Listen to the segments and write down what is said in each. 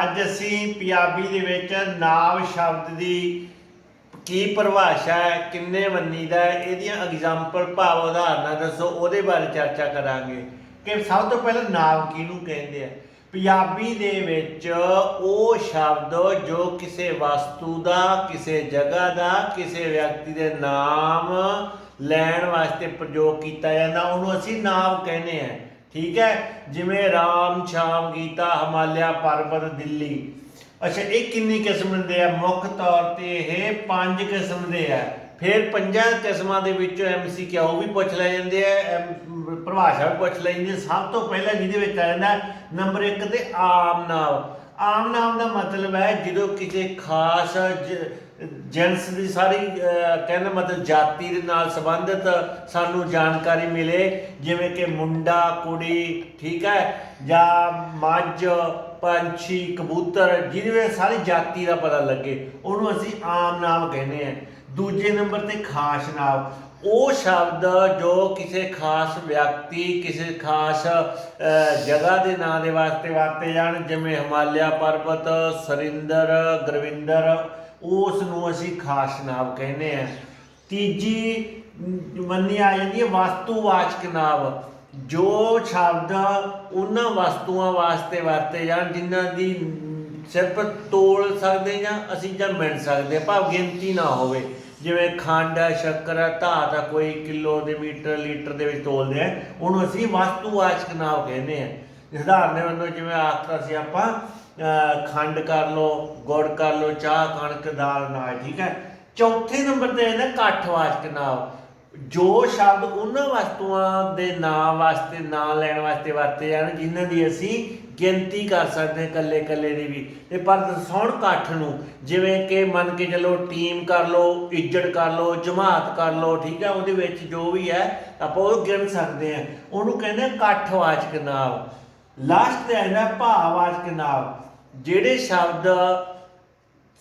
ਅੱਜ ਅਸੀਂ ਪੰਜਾਬੀ ਦੇ ਵਿੱਚ ਨਾਮ ਸ਼ਬਦ ਦੀ ਕੀ ਪਰਿਭਾਸ਼ਾ ਹੈ, ਕਿੰਨੇ ਵੰਨੀ ਦਾ ਹੈ, ਇਹਦੀਆਂ ਐਗਜ਼ਾਮਪਲ ਭਾਵ ਉਦਾਹਰਨਾਂ ਦੱਸੋ, ਉਹਦੇ ਬਾਰੇ ਚਰਚਾ ਕਰਾਂਗੇ ਕਿ ਸਭ ਤੋਂ ਪਹਿਲਾਂ ਨਾਮ ਕਿਹਨੂੰ ਕਹਿੰਦੇ ਆ? ਪੰਜਾਬੀ ਦੇ ਵਿੱਚ ਉਹ ਸ਼ਬਦ ਜੋ ਕਿਸੇ ਵਸਤੂ ਦਾ, ਕਿਸੇ ਜਗ੍ਹਾ ਦਾ, ਕਿਸੇ ਵਿਅਕਤੀ ਦੇ ਨਾਮ ਲੈਣ ਵਾਸਤੇ ਪ੍ਰਯੋਗ ਕੀਤਾ ਜਾਂਦਾ, ਉਹਨੂੰ ਅਸੀਂ ਨਾਮ ਕਹਿੰਦੇ ਆ। ਠੀਕ ਹੈ? ਜਿਵੇਂ ਰਾਮ ਸ਼ਾਮ ਗੀਤਾ ਹਿਮਾਲਿਆ ਪਰਬਤ ਦਿੱਲੀ। ਅੱਛਾ, ਇਹ ਕਿੰਨੀ ਕਿਸਮ ਦੇ ਆ? ਮੁੱਖ ਤੌਰ ਤੇ ਇਹ ਪੰਜ ਕਿਸਮ ਦੇ ਆ। ਫਿਰ ਪੰਜਾਂ ਕਿਸਮਾਂ ਦੇ ਵਿੱਚੋਂ ਐਮਸੀ ਕਿਆ ਉਹ ਵੀ ਪੁੱਛ ਲਏ ਜਾਂਦੇ ਆ। ਐਮ- ਪਰਿਭਾਸ਼ਾ ਵੀ ਪੁੱਛ ਲੈ ਜਾਂਦੇ ਆ। ਸਭ ਤੋਂ ਪਹਿਲਾਂ ਜਿਹਦੇ ਵਿੱਚ ਆ ਜਾਂਦਾ, ਨੰਬਰ 1 ਤੇ ਆਮ ਨਾਮ। ਆਮ ਨਾਮ ਦਾ ਮਤਲਬ ਹੈ ਜਦੋਂ ਕਿਸੇ ਖਾਸ ਜ- ਜਿਨਸ ਦੀ ਸਾਰੀ ਕਹਿੰਦਾ ਮਤਲਬ ਜਾਤੀ ਦੇ ਨਾਲ ਸੰਬੰਧਿਤ ਸਾਨੂੰ ਜਾਣਕਾਰੀ ਮਿਲੇ, ਜਿਵੇਂ ਕਿ ਮੁੰਡਾ, ਕੁੜੀ, ਠੀਕ ਹੈ, ਜਾਂ ਮੱਝ, ਪੰਛੀ, ਕਬੂਤਰ, ਜਿਹਦੇ ਵਿੱਚ ਸਾਰੀ ਜਾਤੀ ਦਾ ਪਤਾ ਲੱਗੇ, ਉਹਨੂੰ ਅਸੀਂ ਆਮ ਨਾਮ ਕਹਿੰਦੇ ਆ ਦੂਜੇ ਨੰਬਰ ਤੇ ਖਾਸ ਨਾਮ ਉਹ ਸ਼ਬਦ ਜੋ ਕਿਸੇ ਖਾਸ ਵਿਅਕਤੀ, ਕਿਸੇ ਖਾਸ ਜਗ੍ਹਾ ਦੇ ਨਾਂ ਦੇ ਵਾਸਤੇ ਵਰਤੇ ਜਾਣ, ਜਿਵੇਂ ਹਿਮਾਲਿਆ ਪਰਬਤ, ਸਰਿੰਦਰ, ਗੁਰਵਿੰਦਰ ਉਸ ਨੂੰ ਅਸੀਂ ਖਾਸ ਨਾਮ ਕਹਿੰਦੇ ਆ ਤੀਜੀ ਮੰਨੀ ਆ ਜਾਂਦੀ ਹੈ ਵਸਤੂਵਾਚਕ ਨਾਮ, ਜੋ ਸ਼ਬਦ ਉਹਨਾਂ ਵਸਤੂਆਂ ਵਾਸਤੇ ਵਰਤੇ ਜਾਣ, ਜਿਨ੍ਹਾਂ ਦੀ ਸਿਰਫ ਤੋਲ ਸਕਦੇ ਜਾਂ ਅਸੀਂ ਜਾਂ ਮਿਣ ਸਕਦੇ ਹਾਂ, ਭਾਵ ਗਿਣਤੀ ਨਾ ਹੋਵੇ। ਜਿਵੇਂ ਖੰਡ ਹੈ ਸ਼ੱਕਰ ਹੈ ਧਾਤ ਹੈ ਕੋਈ ਕਿਲੋ ਦੇ ਮੀਟਰ ਲੀਟਰ ਦੇ ਵਿੱਚ ਤੋਲਦੇ ਆ ਉਹਨੂੰ ਅਸੀਂ ਵਸਤੂਵਾਚਕ ਨਾਮ ਕਹਿੰਦੇ ਆ ਉਦਾਹਰਨ ਵਜੋਂ ਜਿਵੇਂ ਆਖਤਾ ਸੀ ਆਪਾਂ ਖੰਡ ਕਰ ਲਓ ਗੁੜ ਕਰ ਲਓ ਚਾਹ ਕਣਕ ਦਾਲ ਨਾਲ ਠੀਕ ਹੈ। ਚੌਥੇ ਨੰਬਰ ਤੇ ਇਹਦਾ ਇਕੱਠਵਾਚਕ ਨਾਮ। ਜੋ ਸ਼ਬਦ ਉਹਨਾਂ ਵਸਤੂਆਂ ਦੇ ਨਾਂ ਵਾਸਤੇ, ਨਾਂ ਲੈਣ ਵਾਸਤੇ ਵਰਤੇ ਜਾਣ, ਜਿਨ੍ਹਾਂ ਦੀ ਅਸੀਂ ਗਿਣਤੀ ਕਰ ਸਕਦੇ ਹਾਂ ਇਕੱਲੇ ਇਕੱਲੇ ਦੀ ਵੀ। ਤੇ ਪਰ ਦਰਸਾਉਣ ਇਕੱਠ ਨੂੰ, ਜਿਵੇਂ ਕਿ ਮੰਨ ਕੇ ਚੱਲੋ ਟੀਮ ਕਰ ਲਓ ਇੱਜੜ ਕਰ ਲਓ, ਜਮਾਤ ਕਰ ਲਓ, ਠੀਕ ਹੈ ਉਹਦੇ ਵਿੱਚ ਜੋ ਵੀ ਹੈ, ਆਪਾਂ ਉਹ ਗਿਣ ਸਕਦੇ ਹਾਂ। ਉਹਨੂੰ ਕਹਿੰਦੇ ਆ ਇਕੱਠਵਾਚਕ ਨਾਮ ਲਾਸਟ ਤੇ ਆਉਂਦਾ ਭਾਵਵਾਚਕ ਨਾਮ ਜਿਹੜੇ ਸ਼ਬਦ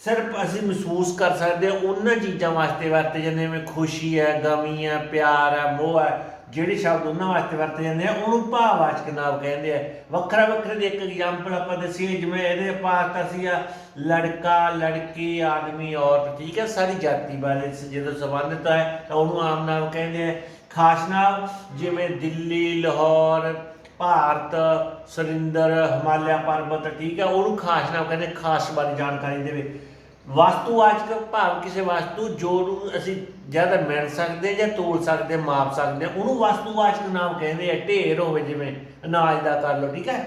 ਸਿਰਫ ਅਸੀਂ ਮਹਿਸੂਸ ਕਰ ਸਕਦੇ ਹਾਂ, ਉਹਨਾਂ ਚੀਜ਼ਾਂ ਵਾਸਤੇ ਵਰਤੇ ਜਾਂਦੇ ਜਿਵੇਂ ਖੁਸ਼ੀ ਹੈ, ਗਮੀ ਹੈ, ਪਿਆਰ ਹੈ, ਮੋਹ ਹੈ, ਜਿਹੜੇ ਸ਼ਬਦ ਉਹਨਾਂ ਵਾਸਤੇ ਵਰਤੇ ਜਾਂਦੇ ਆ, ਉਹਨੂੰ ਭਾਵਵਾਚਕ ਨਾਮ ਕਹਿੰਦੇ ਆ। ਵੱਖਰਾ ਵੱਖਰੇ ਦੇ ਇੱਕ ਐਗਜ਼ਾਮਪਲ ਆਪਾਂ ਦੱਸੀਏ ਜਿਵੇਂ ਇਹਦੇ ਪਾਸ ਅਸੀਂ ਆ ਲੜਕਾ, ਲੜਕੀ, ਆਦਮੀ, ਔਰਤ, ਠੀਕ ਹੈ, ਸਾਰੀ ਜਾਤੀ ਬਾਰੇ ਜਦੋਂ ਸੰਬੰਧਿਤ ਹੈ, ਤਾਂ ਉਹਨੂੰ ਆਮ ਨਾਮ ਕਹਿੰਦੇ ਆ। ਖਾਸ ਨਾਮ ਜਿਵੇਂ ਦਿੱਲੀ, ਲਾਹੌਰ ਭਾਰਤ ਸੁਰਿੰਦਰ ਹਿਮਾਲਿਆ ਪਰਬਤ ਠੀਕ ਹੈ ਉਹਨੂੰ ਖਾਸ ਨਾਮ ਕਹਿੰਦੇ ਖਾਸ ਬਾਰੇ ਜਾਣਕਾਰੀ ਦੇਵੇ। ਵਸਤੂਵਾਚਕ ਭਾਵ ਕਿਸੇ ਵਸਤੂ ਜੋ ਨੂੰ ਅਸੀਂ ਜ਼ਿਆਦਾ ਮਿਣ ਸਕਦੇ ਜਾਂ ਤੋਲ ਸਕਦੇ ਮਾਪ ਸਕਦੇ ਹਾਂ, ਉਹਨੂੰ ਵਸਤੂਵਾਚਕ ਨਾਮ ਕਹਿੰਦੇ ਆ ਢੇਰ ਹੋਵੇ ਜਿਵੇਂ ਅਨਾਜ ਦਾ ਕਰ ਲਓ ਠੀਕ ਹੈ।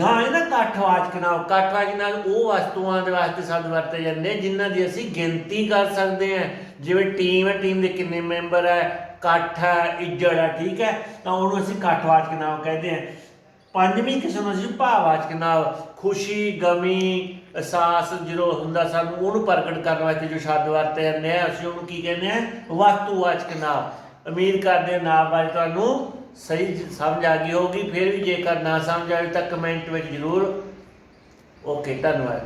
ਗਾਂ ਇਹ ਨਾ ਕਾਠਵਾਚਕ ਨਾਮ ਕਾਠਵਾਚਕ ਨਾਲ ਉਹ ਵਸਤੂਆਂ ਦੇ ਵਾਸਤੇ ਸ਼ਬਦ ਵਰਤੇ ਜਾਂਦੇ ਆ, ਜਿਨ੍ਹਾਂ ਦੀ ਅਸੀਂ ਗਿਣਤੀ ਕਰ ਸਕਦੇ ਹਾਂ। ਜਿਵੇਂ ਟੀਮ ਹੈ ਟੀਮ ਦੇ ਕਿੰਨੇ ਮੈਂਬਰ ਹੈ, ਇਕੱਠ ਹੈ, ਇੱਜੜ ਹੈ, ਠੀਕ ਹੈ? ਤਾਂ ਉਹਨੂੰ ਅਸੀਂ ਕਾਠਵਾਚਕ ਨਾਮ ਕਹਿੰਦੇ ਹਾਂ। ਪੰਜਵੀਂ ਕਿਸਮ ਨੂੰ ਅਸੀਂ ਭਾਵਵਾਚਕ ਨਾਮ। ਖੁਸ਼ੀ, ਗਮੀ, ਅਹਿਸਾਸ ਜਦੋਂ ਹੁੰਦਾ ਸਾਨੂੰ, ਉਹਨੂੰ ਪ੍ਰਗਟ ਕਰਨ ਵਾਸਤੇ ਜੋ ਸ਼ਬਦ ਵਰਤੇ ਜਾਂਦੇ ਆ, ਅਸੀਂ ਉਹਨੂੰ ਕੀ ਕਹਿੰਦੇ ਆ? ਵਸਤੂਵਾਚਕ ਨਾਮ। ਉਮੀਦ ਕਰਦੇ ਹਾਂ ਨਾਮ ਬਾਰੇ ਤੁਹਾਨੂੰ ਸਹੀ ਸਮਝ ਆ ਗਈ ਹੋਗੀ ਫਿਰ ਵੀ ਜੇਕਰ ਨਾ ਸਮਝ ਆਵੇ ਤਾਂ ਕਮੈਂਟ ਵਿੱਚ ਜ਼ਰੂਰ। ਓਕੇ ਧੰਨਵਾਦ।